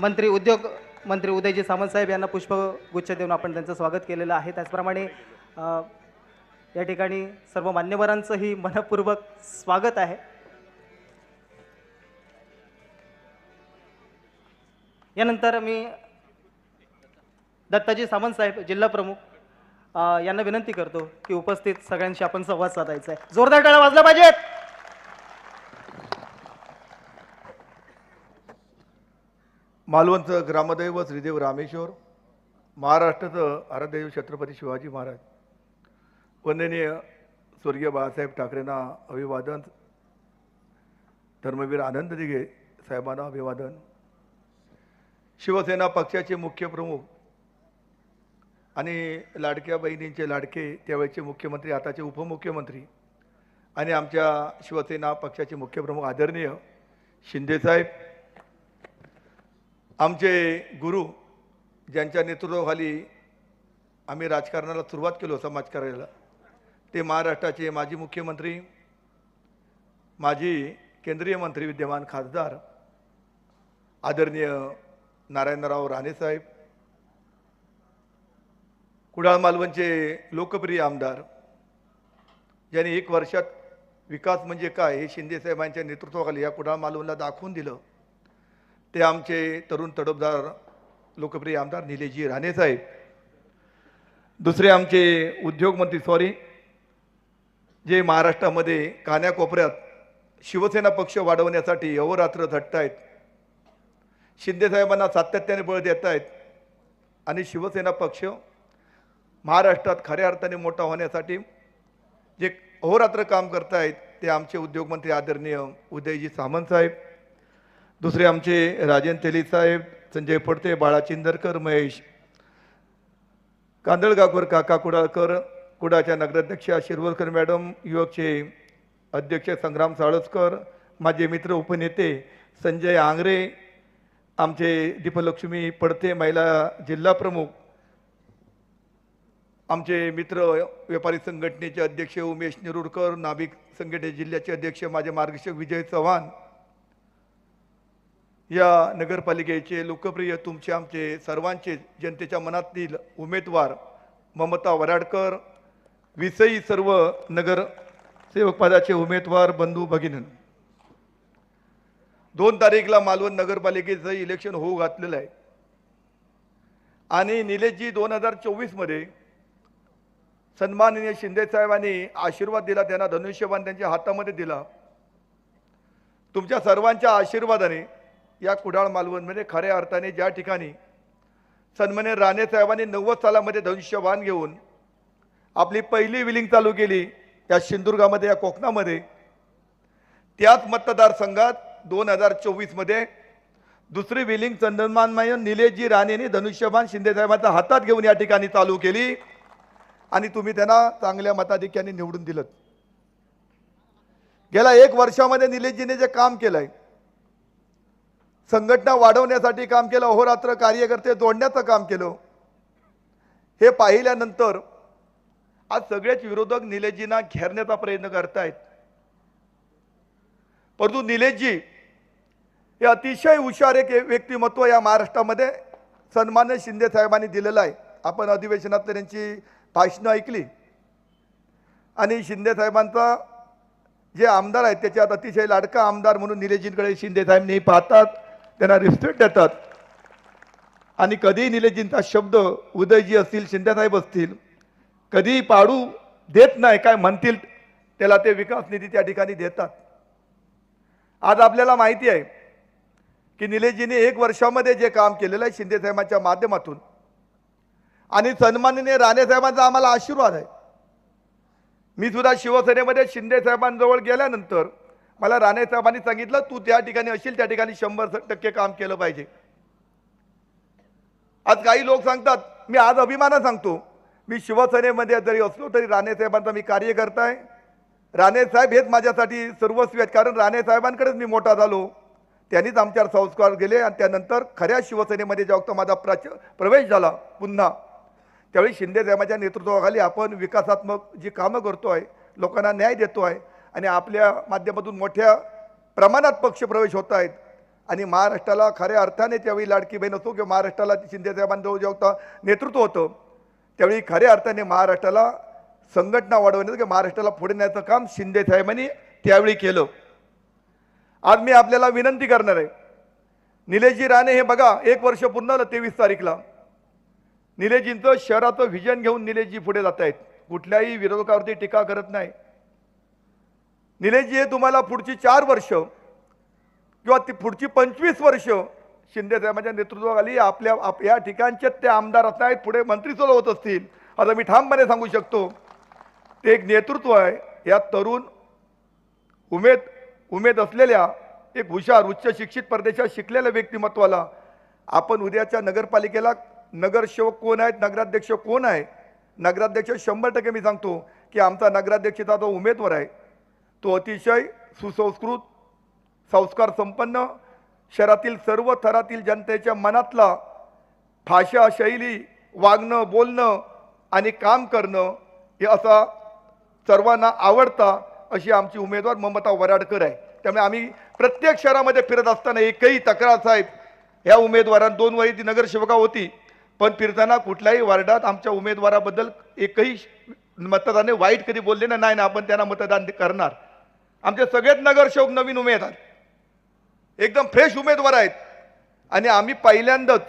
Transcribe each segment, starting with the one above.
मंत्री उद्योग मंत्री उदयजी सामंत साहेब यांना पुष्पगुच्छ देऊन आपण त्यांचं स्वागत केलेलं आहे. त्याचप्रमाणे या ठिकाणी सर्व मान्यवरांचंही मनपूर्वक स्वागत आहे. यानंतर मी दत्ताजी सामंत साहेब जिल्हा प्रमुख यांना विनंती करतो की उपस्थित सगळ्यांशी आपण संवाद साधायचा आहे. जोरदार टाळा वाजला पाहिजेत! मालवणचं ग्रामदैव श्रीदेव रामेश्वर महाराष्ट्राचं आराध्यदैव छत्रपती शिवाजी महाराज. वंदनीय स्वर्गीय बाळासाहेब ठाकरेंना अभिवादन. धर्मवीर आनंद दिघे साहेबांना अभिवादन. शिवसेना पक्षाचे मुख्य प्रमुख आणि लाडक्या बहिणींचे लाडके त्यावेळेचे मुख्यमंत्री आताचे उपमुख्यमंत्री आणि आमच्या शिवसेना पक्षाचे मुख्य प्रमुख आदरणीय शिंदेसाहेब आमचे गुरु ज्यांच्या नेतृत्वाखाली आम्ही राजकारणाला सुरुवात केलो समाजकार्याला. ते महाराष्ट्राचे माजी मुख्यमंत्री माजी केंद्रीय मंत्री विद्यमान खासदार आदरणीय नारायणराव राणेसाहेब कुडाळ मालवणचे लोकप्रिय आमदार ज्यांनी एक वर्षात विकास म्हणजे काय हे शिंदेसाहेबांच्या नेतृत्वाखाली या कुडाळ मालवणला दाखवून दिलं. ते आमचे तरुण तडफदार लोकप्रिय आमदार निलेजी राणेसाहेब दुसरे आमचे उद्योगमंत्री सॉरी जे महाराष्ट्रामध्ये कान्याकोपऱ्यात शिवसेना पक्ष वाढवण्यासाठी अहोरात्र झटतायत. शिंदेसाहेबांना सातत्याने बळ देत आहेत आणि शिवसेना पक्ष महाराष्ट्रात खऱ्या अर्थाने मोठा होण्यासाठी जे अहोरात्र काम करतायत ते आमचे उद्योगमंत्री आदरणीय उदयजी सामंत साहेब. दुसरे आमचे राजन तेली साहेब संजय पडते बाळा चिंदरकर महेश कांदळगावकर काका कुडाळकर कुडाच्या नगराध्यक्षा शिरवलकर मॅडम युवकचे अध्यक्ष संग्राम साळसकर माझे मित्र उपनेते संजय आंग्रे आमचे दीपलक्ष्मी पडते महिला जिल्हा प्रमुख आमचे मित्र व्यापारी संघटनेचे अध्यक्ष उमेश नेरुरकर नाभिक संघटने जिल्ह्याचे अध्यक्ष माझे मार्गदर्शक विजय चव्हाण या नगरपालिकेचे लोकप्रिय तुमचे आमचे सर्वांचे जनतेच्या मनातील उमेदवार ममता वराडकर विसई सर्व नगर पदाचे उमेदवार बंधू भगिनी दोन तारीखला मालवण नगरपालिकेचं इलेक्शन होऊ घातलेलं आहे. आणि निलेशजी दोन हजार चोवीसमध्ये सन्माननीय शिंदेसाहेबांनी आशीर्वाद दिला त्यांना धनुष्यबाण त्यांच्या हातामध्ये दिला. तुमच्या सर्वांच्या आशीर्वादाने या कुडाळ मालवणमध्ये खऱ्या अर्थाने ज्या ठिकाणी सन्मान्य राणे साहेबांनी नव्वद सालामध्ये धनुष्यबाण घेऊन आपली पहिली विलिंग चालू केली या सिंधुदुर्गामध्ये या कोकणामध्ये त्याच मतदारसंघात दोन हजार चोवीसमध्ये दुसरी विलिंग चंदनमानमय निलेशजी राणेने धनुष्यबाण शिंदेसाहेबांच्या हातात घेऊन या ठिकाणी चालू केली आणि तुम्ही त्यांना चांगल्या मताधिक्याने निवडून दिलं गेल्या एक वर्षामध्ये निलेशजीने जे काम केलं आहे संघटना वाढवण्यासाठी काम केलं अहोरात्र कार्यकर्ते जोडण्याचं काम केलं. हे पाहिल्यानंतर आज सगळेच विरोधक निलेशजींना घेरण्याचा प्रयत्न करतायत. परंतु निलेशजी हे अतिशय हुशार एक व्यक्तिमत्व या महाराष्ट्रामध्ये सन्मान्य शिंदे साहेबांनी दिलेलं आहे. आपण अधिवेशनात त्यांची भाषणं ऐकली. आणि शिंदे साहेबांचा जे आमदार आहेत त्याच्यात अतिशय लाडका आमदार म्हणून निलेशजींकडे शिंदे साहेब नेहमी पाहतात. त्यांना रिस्पेक्ट देतात. आणि कधीही निलेजींचा शब्द उदयजी असतील शिंदेसाहेब असतील कधीही पाडू देत नाही काय म्हणतील त्याला ते विकास निधी त्या ठिकाणी देतात. आज आपल्याला माहिती आहे की निलेशजीने एक वर्षामध्ये जे काम केलेलं आहे शिंदेसाहेबांच्या माध्यमातून आणि सन्माननीय राणेसाहेबांचा आम्हाला आशीर्वाद आहे. मी सुद्धा शिवसेनेमध्ये शिंदे साहेबांजवळ गेल्यानंतर मला राणे साहेबांनी सांगितलं तू त्या ठिकाणी असेल त्या ठिकाणी शंभर टक्के काम केलं पाहिजे. आज काही लोक सांगतात मी आज अभिमानानं सांगतो. मी शिवसेनेमध्ये जरी असलो तरी राणे साहेबांचा मी कार्य करताय राणे साहेब हेच माझ्यासाठी सर्वस्वी आहेत कारण राणे साहेबांकडेच मी मोठा झालो. त्यांनीच आमच्यावर संस्कार गेले आणि त्यानंतर खऱ्या शिवसेनेमध्ये जेव्हा माझा प्रच प्रवेश झाला पुन्हा त्यावेळी शिंदे साहेबांच्या नेतृत्वाखाली आपण विकासात्मक जी कामं करतो आहे लोकांना न्याय देतो आहे आणि आपल्या माध्यमातून मोठ्या प्रमाणात पक्षप्रवेश होत आहेत. आणि महाराष्ट्राला खऱ्या अर्थाने त्यावेळी लाडकी बहीण असो किंवा महाराष्ट्राला शिंदे साहेबांचं जेव्हा नेतृत्व होतं त्यावेळी खऱ्या अर्थाने महाराष्ट्राला संघटना वाढवण्याचं किंवा महाराष्ट्राला पुढे नेण्याचं काम शिंदेसाहेबांनी त्यावेळी केलं. आज मी आपल्याला विनंती करणार आहे निलेशजी राणे हे बघा एक वर्ष पूर्ण आलं तेवीस तारीखला. निलेशजींचं शहराचं व्हिजन घेऊन निलेशजी पुढे जात आहेत कुठल्याही विरोधकावरती टीका करत नाही. निलेशजी हे तुम्हाला पुढची चार वर्ष किंवा ती पुढची पंचवीस वर्ष शिंदे साहेबांच्या नेतृत्वाखाली आपल्या आप या ठिकाणचे ते आमदार असत आहेत पुढे मंत्री सुद्धा होत असतील. आता मी ठामपणे सांगू शकतो ते एक नेतृत्व आहे. या तरुण उमेद उमेद असलेल्या एक हुशार उच्च शिक्षित परदेशात शिकलेल्या व्यक्तिमत्वाला आपण उद्याच्या नगरपालिकेला नगरसेवक कोण आहेत नगराध्यक्ष कोण आहे? नगराध्यक्ष शंभर टक्के मी सांगतो की आमचा नगराध्यक्षचा जो उमेदवार आहे. तो अतिशय सुसंस्कृत संस्कार संपन्न शहरातील सर्व थरातील जनतेच्या मनातला भाषा शैली वागणं बोलणं आणि काम करणं हे असा सर्वांना आवडता अशी आमची उमेदवार ममता वराडकर आहे. त्यामुळे आम्ही प्रत्येक शहरामध्ये फिरत असताना एकही तक्रार साहेब ह्या उमेदवारांना दोन वही ती नगरसेवका होती पण फिरताना कुठल्याही वार्डात आमच्या उमेदवाराबद्दल एकही मतदाने वाईट कधी बोलले ना नाही ना आपण त्यांना मतदान करणार. आमचे सगळेच नगरसेवक नवीन उमेदवार. एकदम फ्रेश उमेदवार आहेत. आणि आम्ही पहिल्यांदाच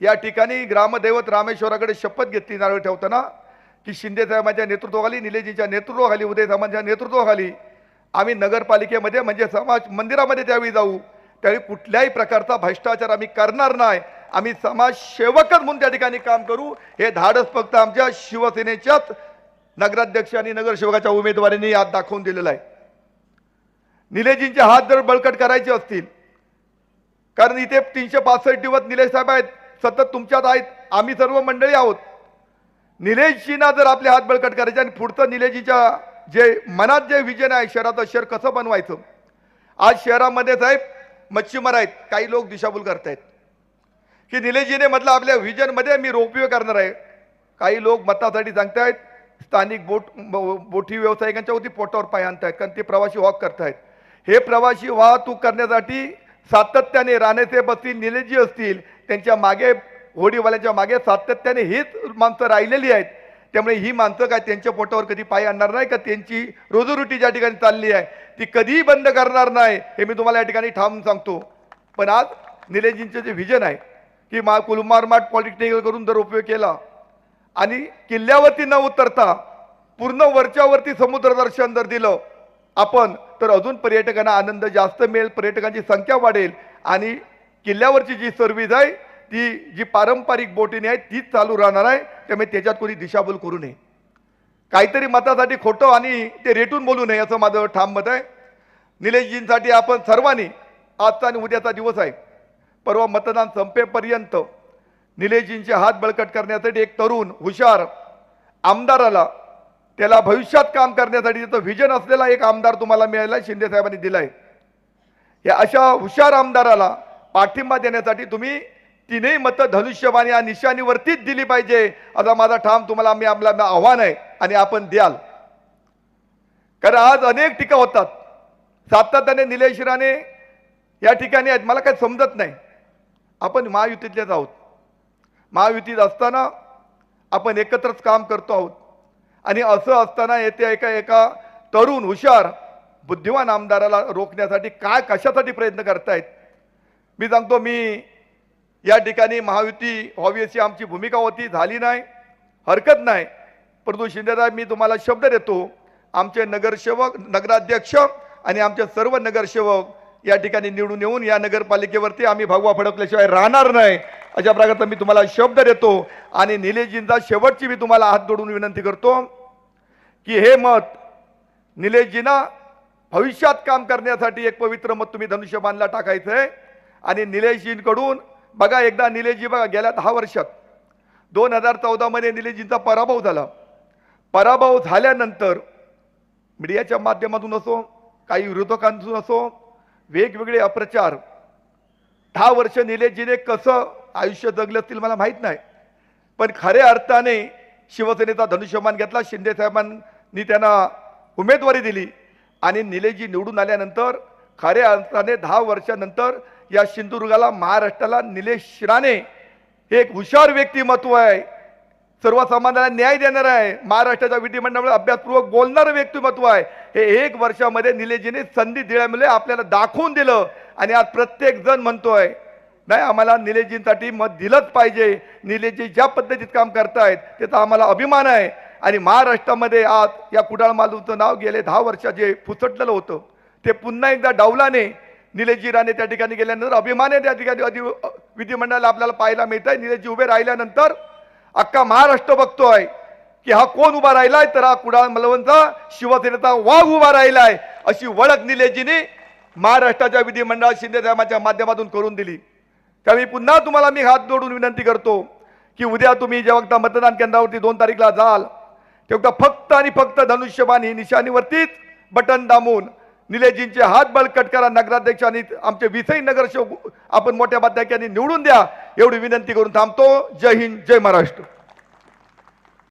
या ठिकाणी ग्रामदैवत रामेश्वराकडे शपथ घेतली नारळ ठेवताना की शिंदेसाहेबांच्या नेतृत्वाखाली निलेजीच्या नेतृत्वाखाली उदयसाहेबांच्या नेतृत्वाखाली आम्ही नगरपालिकेमध्ये म्हणजे समाज मंदिरामध्ये त्यावेळी जाऊ. त्यावेळी कुठल्याही प्रकारचा भ्रष्टाचार आम्ही करणार नाही. आम्ही समाजसेवकच म्हणून त्या ठिकाणी काम करू. हे धाडस फक्त आमच्या शिवसेनेच्याच नगराध्यक्ष आणि नगरसेवकाच्या उमेदवारांनी आज दाखवून दिलेलं आहे. निलेजींचे हात जर बळकट करायचे असतील कारण इथे तीनशे पासष्ट दिवस निलेश साहेब आहेत सतत तुमच्यात आहेत आम्ही सर्व मंडळी आहोत. निलेशजींना जर आपले हात बळकट करायचे आणि पुढचं निलेशजीच्या जे मनात जे विजन आहे शहराचं शहर कसं बनवायचं? आज शहरामध्ये साहेब मच्छीमार आहेत काही लोक दिशाभूल करतायत. की निलेशजीने म्हटलं आपल्या व्हिजनमध्ये मी रोपवे करणार आहे. काही लोक मतासाठी सांगतायत स्थानिक बोट बोटी व्यावसायिकांच्या होती पोटावर पाय आणतायत कारण ते प्रवासी वॉक करतायत. हे प्रवासी वाहतूक करण्यासाठी सातत्याने राणेसाहेब असतील निलेजी असतील त्यांच्या मागे होडीवाल्यांच्या मागे सातत्याने हीच माणसं राहिलेली आहेत. त्यामुळे ही माणसं काय त्यांच्या पोटावर कधी पाय आणणार नाही का? त्यांची रोजीरोटी ज्या ठिकाणी चालली आहे ती कधीही बंद करणार नाही हे मी तुम्हाला या ठिकाणी ठाम सांगतो. पण आज निलेजींचं जे व्हिजन आहे की मा कुलमारमाट पॉलिटेक्निकल करून जर उपयोग केला आणि किल्ल्यावरती न उतरता पूर्ण वरच्यावरती समुद्र दर्शन जर दिलं आपण तर अजून पर्यटकांना आनंद जास्त मिळेल पर्यटकांची संख्या वाढेल आणि किल्ल्यावरची जी सर्व्हिस आहे ती जी पारंपरिक बोटीने आहे तीच चालू राहणार आहे. त्यामुळे त्याच्यात कोणी दिशाभूल करू नये. काहीतरी मतासाठी खोटं आणि ते रेटून बोलू नये असं माझं ठाम मत आहे. निलेशजींसाठी आपण सर्वांनी आजचा आणि उद्याचा दिवस आहे. परवा मतदान संपेपर्यंत निलेशजींचे हात बळकट करण्यासाठी एक तरुण हुशार आमदाराला त्याला भविष्यात काम करण्यासाठी त्याचं व्हिजन असलेला एक आमदार तुम्हाला मिळाला शिंदे साहेबांनी दिलाय. या अशा हुशार आमदाराला पाठिंबा देण्यासाठी तुम्ही तिनेही मतं धनुष्यबाणी या निशाणीवरतीच दिली पाहिजे असा माझा ठाम तुम्हाला मी आपला आव्हान आहे आणि आपण द्याल. कारण आज अनेक टीका होतात. सातत्याने निलेश राणे या ठिकाणी आहेत मला काही समजत नाही. आपण महायुतीतलेच आहोत. महायुतीत असताना आपण एकत्रच काम करतो आहोत. आणि असं असताना येते एका एका तरुण हुशार बुद्धिमान आमदाराला रोखण्यासाठी काय कशासाठी प्रयत्न करतायत? मी सांगतो मी या ठिकाणी महायुती व्हावी अशी आमची भूमिका होती झाली नाही हरकत नाही. परंतु शिंदेसाहेब मी तुम्हाला शब्द देतो आमचे नगरसेवक नगराध्यक्ष आणि आमचे सर्व नगरसेवक या ठिकाणी निवडून येऊन या नगरपालिकेवरती आम्ही भगवा फडकल्याशिवाय राहणार नाही. अशा प्रकारचा मी तुम्हाला शब्द देतो आणि निलेशजींचा शेवटची मी तुम्हाला हात जोडून विनंती करतो की हे मत निलेशजींना भविष्यात काम करण्यासाठी एक पवित्र मत तुम्ही धनुष्यबाणला टाकायचं आहे आणि निलेशजींकडून बघा एकदा निलेशजी बघा गेल्या दहा वर्षात दोन हजार चौदामध्ये निलेशजींचा पराभव झाला. पराभव झाल्यानंतर मीडियाच्या माध्यमातून असो काही विरोधकांतून असो वेगवेगळे अप्रचार. दहा वर्ष निलेशजीने कसं आयुष्य जगलं असतील मला माहीत नाही. पण खऱ्या अर्थाने शिवसेनेचा धनुष्यमान घेतला शिंदे नी त्यांना उमेदवारी दिली. आणि निलेशजी निवडून आल्यानंतर खऱ्या अर्थाने दहा वर्षानंतर या सिंधुदुर्गाला महाराष्ट्राला निलेश राणे हे एक हुशार व्यक्तिमत्व आहे. सर्वसामान्याला न्याय देणार आहे. महाराष्ट्राच्या विधिमंडळामध्ये अभ्यासपूर्वक बोलणारं व्यक्तिमत्व आहे. हे एक वर्षामध्ये निलेजीने संधी दिल्यामुळे आपल्याला दाखवून दिलं. आणि आज प्रत्येक जण म्हणतोय नाही आम्हाला निलेजींसाठी मत दिलंच पाहिजे. निलेजी ज्या पद्धतीत काम करतायत त्याचा आम्हाला अभिमान आहे. आणि महाराष्ट्रामध्ये आज या कुडाळ मालूमचं नाव गेले दहा वर्षात जे फुसटलेलं होतं ते पुन्हा एकदा डावलाने निलेशजी राणे त्या ठिकाणी गेल्यानंतर अभिमाने त्या ठिकाणी अधि विधिमंडळाला आपल्याला पाहायला मिळत आहे निलेशजी उभे राहिल्यानंतर अख्खा महाराष्ट्र बघतोय की हा कोण उभा राहिलाय? तर हा कुडाळ मलवंचा शिवसेनेचा वाघ उभा राहिलाय अशी ओळख निलेशजीने महाराष्ट्राच्या विधिमंडळ शिंदे साहेबांच्या माध्यमातून करून दिली. त्यावेळी पुन्हा तुम्हाला मी हात जोडून विनंती करतो की उद्या तुम्ही जेव्हा मतदान केंद्रावरती दोन तारीखला जाल तेव्हा फक्त आणि फक्त धनुष्यबाण ही निशाणीवरतीच बटन दामून निलेजींचे हात बळकट करा नगराध्यक्ष आणि आमचे विसई नगरसेवक आपण मोठ्या बाध्याक्यांनी निवडून द्या एवढी विनंती करून थांबतो. जय हिंद जय महाराष्ट्र.